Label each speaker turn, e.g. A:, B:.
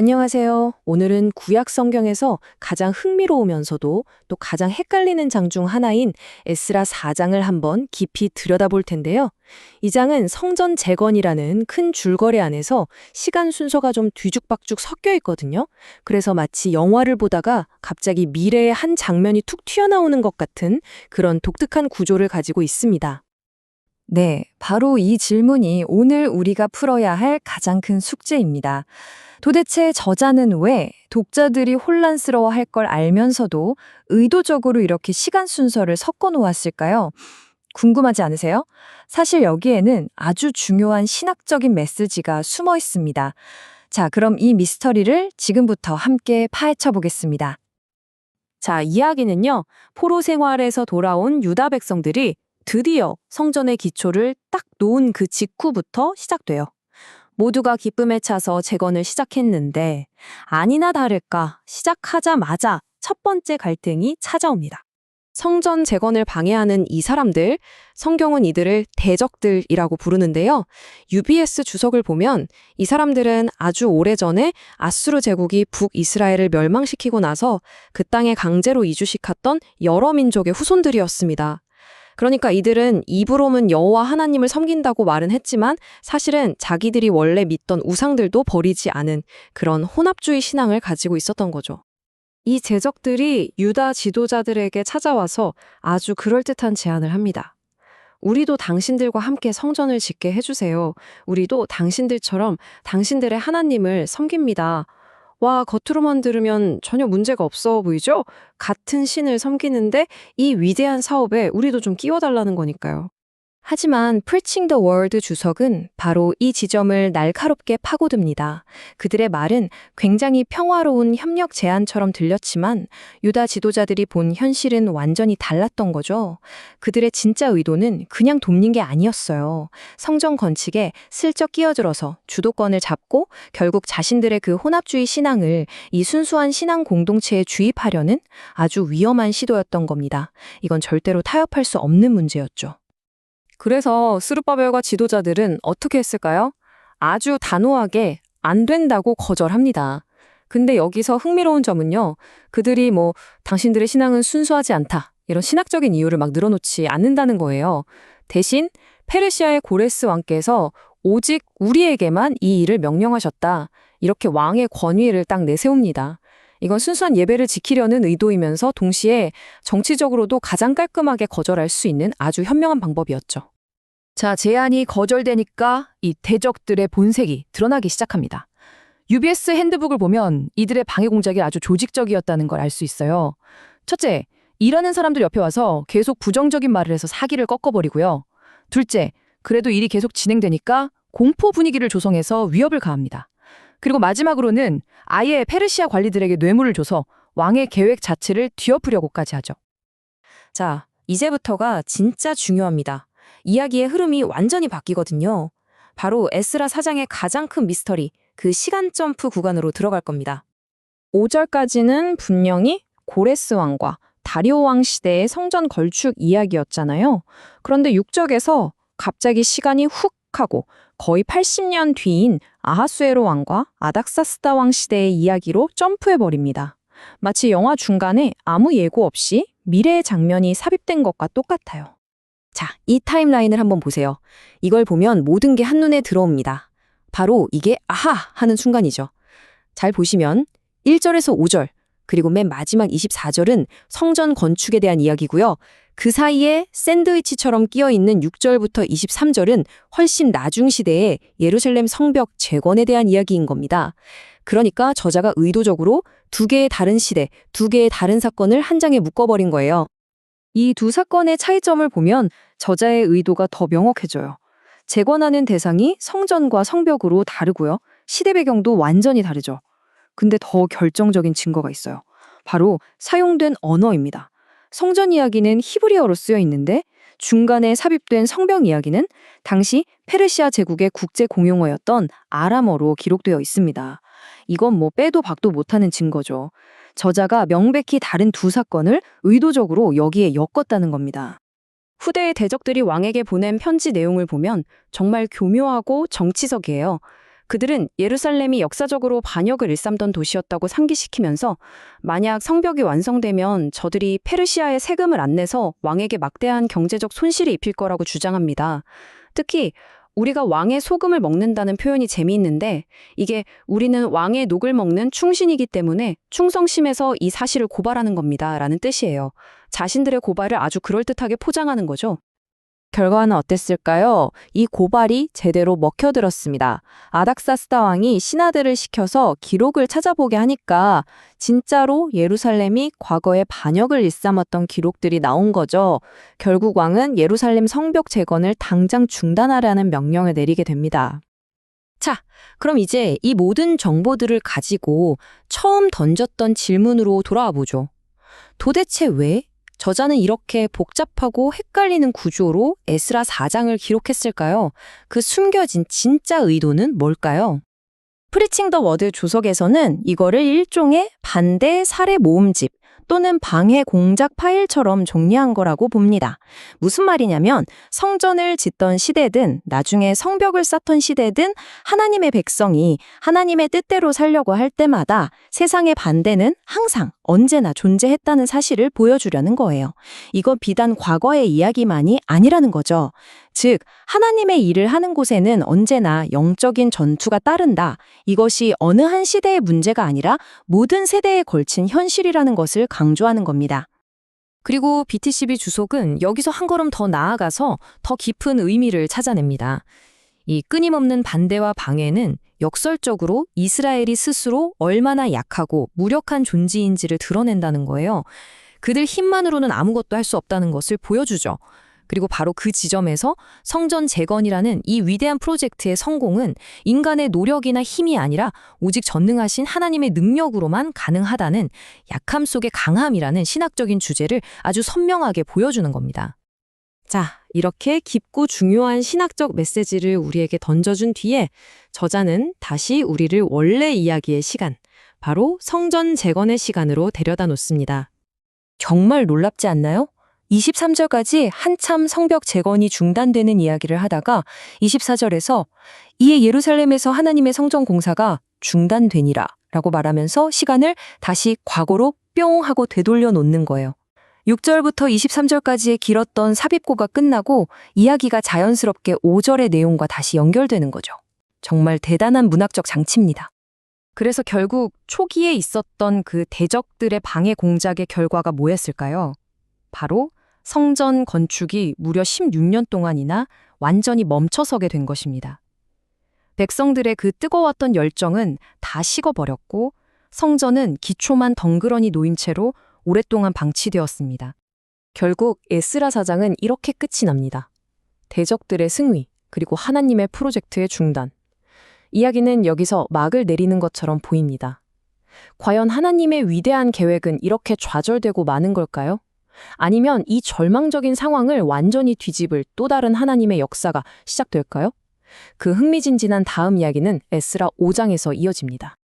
A: 안녕하세요. 오늘은 구약 성경에서 가장 흥미로우면서도 또 가장 헷갈리는 장 중 하나인 에스라 4장을 한번 깊이 들여다볼 텐데요. 이 장은 성전 재건이라는 큰 줄거리 안에서 시간 순서가 좀 뒤죽박죽 섞여 있거든요. 그래서 마치 영화를 보다가 갑자기 미래의 한 장면이 툭 튀어나오는 것 같은 그런 독특한 구조를 가지고 있습니다.
B: 네, 바로 이 질문이 오늘 우리가 풀어야 할 가장 큰 숙제입니다. 도대체 저자는 왜 독자들이 혼란스러워 할 걸 알면서도 의도적으로 이렇게 시간 순서를 섞어 놓았을까요? 궁금하지 않으세요? 사실 여기에는 아주 중요한 신학적인 메시지가 숨어 있습니다. 자, 그럼 이 미스터리를 지금부터 함께 파헤쳐 보겠습니다.
A: 자, 이야기는요. 포로 생활에서 돌아온 유다 백성들이 드디어 성전의 기초를 딱 놓은 그 직후부터 시작돼요. 모두가 기쁨에 차서 재건을 시작했는데 아니나 다를까 시작하자마자 첫 번째 갈등이 찾아옵니다. 성전 재건을 방해하는 이 사람들, 성경은 이들을 대적들이라고 부르는데요. UBS 주석을 보면 이 사람들은 아주 오래전에 아수르 제국이 북이스라엘을 멸망시키고 나서 그 땅에 강제로 이주시켰던 여러 민족의 후손들이었습니다. 그러니까 이들은 입으로는 여호와 하나님을 섬긴다고 말은 했지만 사실은 자기들이 원래 믿던 우상들도 버리지 않은 그런 혼합주의 신앙을 가지고 있었던 거죠. 이 제적들이 유다 지도자들에게 찾아와서 아주 그럴듯한 제안을 합니다. 우리도 당신들과 함께 성전을 짓게 해주세요. 우리도 당신들처럼 당신들의 하나님을 섬깁니다. 와, 겉으로만 들으면 전혀 문제가 없어 보이죠? 같은 신을 섬기는데 이 위대한 사업에 우리도 좀 끼워달라는 거니까요. 하지만 Preaching the Word 주석은 바로 이 지점을 날카롭게 파고듭니다. 그들의 말은 굉장히 평화로운 협력 제안처럼 들렸지만 유다 지도자들이 본 현실은 완전히 달랐던 거죠. 그들의 진짜 의도는 그냥 돕는 게 아니었어요. 성전 건축에 슬쩍 끼어들어서 주도권을 잡고 결국 자신들의 그 혼합주의 신앙을 이 순수한 신앙 공동체에 주입하려는 아주 위험한 시도였던 겁니다. 이건 절대로 타협할 수 없는 문제였죠. 그래서 스루바벨과 지도자들은 어떻게 했을까요? 아주 단호하게 안 된다고 거절합니다. 근데 여기서 흥미로운 점은요. 그들이 뭐 당신들의 신앙은 순수하지 않다. 이런 신학적인 이유를 막 늘어놓지 않는다는 거예요. 대신 페르시아의 고레스 왕께서 오직 우리에게만 이 일을 명령하셨다. 이렇게 왕의 권위를 딱 내세웁니다. 이건 순수한 예배를 지키려는 의도이면서 동시에 정치적으로도 가장 깔끔하게 거절할 수 있는 아주 현명한 방법이었죠.
C: 자, 제안이 거절되니까 이 대적들의 본색이 드러나기 시작합니다. UBS 핸드북을 보면 이들의 방해 공작이 아주 조직적이었다는 걸 알 수 있어요. 첫째, 일하는 사람들 옆에 와서 계속 부정적인 말을 해서 사기를 꺾어버리고요. 둘째, 그래도 일이 계속 진행되니까 공포 분위기를 조성해서 위협을 가합니다. 그리고 마지막으로는 아예 페르시아 관리들에게 뇌물을 줘서 왕의 계획 자체를 뒤엎으려고까지 하죠.
A: 자, 이제부터가 진짜 중요합니다. 이야기의 흐름이 완전히 바뀌거든요. 바로 에스라 사장의 가장 큰 미스터리, 그 시간 점프 구간으로 들어갈 겁니다. 5절까지는 분명히 고레스 왕과 다리오 왕 시대의 성전 걸축 이야기였잖아요. 그런데 6절에서 갑자기 시간이 훅 하고 거의 80년 뒤인 아하수에로 왕과 아닥사스다 왕 시대의 이야기로 점프해버립니다. 마치 영화 중간에 아무 예고 없이 미래의 장면이 삽입된 것과 똑같아요. 자, 이 타임라인을 한번 보세요. 이걸 보면 모든 게 한눈에 들어옵니다. 바로 이게 아하 하는 순간이죠. 잘 보시면 1절에서 5절, 그리고 맨 마지막 24절은 성전 건축에 대한 이야기고요. 그 사이에 샌드위치처럼 끼어 있는 6절부터 23절은 훨씬 나중 시대의 예루살렘 성벽 재건에 대한 이야기인 겁니다. 그러니까 저자가 의도적으로 두 개의 다른 시대, 두 개의 다른 사건을 한 장에 묶어버린 거예요. 이 두 사건의 차이점을 보면 저자의 의도가 더 명확해져요. 재건하는 대상이 성전과 성벽으로 다르고요. 시대 배경도 완전히 다르죠. 근데 더 결정적인 증거가 있어요. 바로 사용된 언어입니다. 성전 이야기는 히브리어로 쓰여 있는데 중간에 삽입된 성벽 이야기는 당시 페르시아 제국의 국제 공용어였던 아람어로 기록되어 있습니다. 이건 뭐 빼도 박도 못하는 증거죠. 저자가 명백히 다른 두 사건을 의도적으로 여기에 엮었다는 겁니다. 후대의 대적들이 왕에게 보낸 편지 내용을 보면 정말 교묘하고 정치적이에요. 그들은 예루살렘이 역사적으로 반역을 일삼던 도시였다고 상기시키면서 만약 성벽이 완성되면 저들이 페르시아에 세금을 안 내서 왕에게 막대한 경제적 손실이 입힐 거라고 주장합니다. 특히 우리가 왕의 소금을 먹는다는 표현이 재미있는데 이게 우리는 왕의 녹을 먹는 충신이기 때문에 충성심에서 이 사실을 고발하는 겁니다. 라는 뜻이에요. 자신들의 고발을 아주 그럴듯하게 포장하는 거죠.
D: 결과는 어땠을까요? 이 고발이 제대로 먹혀들었습니다. 아닥사스다 왕이 신하들을 시켜서 기록을 찾아보게 하니까 진짜로 예루살렘이 과거에 반역을 일삼았던 기록들이 나온 거죠. 결국 왕은 예루살렘 성벽 재건을 당장 중단하라는 명령을 내리게 됩니다.
A: 그럼 이제 이 모든 정보들을 가지고 처음 던졌던 질문으로 돌아와 보죠. 도대체 왜 저자는 이렇게 복잡하고 헷갈리는 구조로 에스라 4장을 기록했을까요? 그 숨겨진 진짜 의도는 뭘까요?
D: 프리칭 더 워드 조석에서는 이거를 일종의 반대 사례 모음집 또는 방해 공작 파일처럼 정리한 거라고 봅니다. 무슨 말이냐면 성전을 짓던 시대든 나중에 성벽을 쌓던 시대든 하나님의 백성이 하나님의 뜻대로 살려고 할 때마다 세상의 반대는 항상 언제나 존재했다는 사실을 보여주려는 거예요. 이건 비단 과거의 이야기만이 아니라는 거죠. 즉, 하나님의 일을 하는 곳에는 언제나 영적인 전투가 따른다. 이것이 어느 한 시대의 문제가 아니라 모든 세대에 걸친 현실이라는 것을 강조하는 겁니다.
A: 그리고 BTCB 주석은 여기서 한 걸음 더 나아가서 더 깊은 의미를 찾아냅니다. 이 끊임없는 반대와 방해는 역설적으로 이스라엘이 스스로 얼마나 약하고 무력한 존재인지를 드러낸다는 거예요. 그들 힘만으로는 아무것도 할 수 없다는 것을 보여주죠. 그리고 바로 그 지점에서 성전 재건이라는 이 위대한 프로젝트의 성공은 인간의 노력이나 힘이 아니라 오직 전능하신 하나님의 능력으로만 가능하다는 약함 속의 강함이라는 신학적인 주제를 아주 선명하게 보여주는 겁니다. 자, 이렇게 깊고 중요한 신학적 메시지를 우리에게 던져준 뒤에 저자는 다시 우리를 원래 이야기의 시간, 바로 성전 재건의 시간으로 데려다 놓습니다.
D: 정말 놀랍지 않나요? 23절까지 한참 성벽 재건이 중단되는 이야기를 하다가 24절에서 이에 예루살렘에서 하나님의 성전 공사가 중단되니라 라고 말하면서 시간을 다시 과거로 뿅 하고 되돌려 놓는 거예요. 6절부터 23절까지의 길었던 삽입고가 끝나고 이야기가 자연스럽게 5절의 내용과 다시 연결되는 거죠. 정말 대단한 문학적 장치입니다.
B: 그래서 결국 초기에 있었던 그 대적들의 방해 공작의 결과가 뭐였을까요? 바로 성전 건축이 무려 16년 동안이나 완전히 멈춰서게 된 것입니다. 백성들의 그 뜨거웠던 열정은 다 식어버렸고 성전은 기초만 덩그러니 놓인 채로 오랫동안 방치되었습니다. 결국 에스라 사장은 이렇게 끝이 납니다. 대적들의 승위, 그리고 하나님의 프로젝트의 중단. 이야기는 여기서 막을 내리는 것처럼 보입니다. 과연 하나님의 위대한 계획은 이렇게 좌절되고 마는 걸까요? 아니면 이 절망적인 상황을 완전히 뒤집을 또 다른 하나님의 역사가 시작될까요? 그 흥미진진한 다음 이야기는 에스라 5장에서 이어집니다.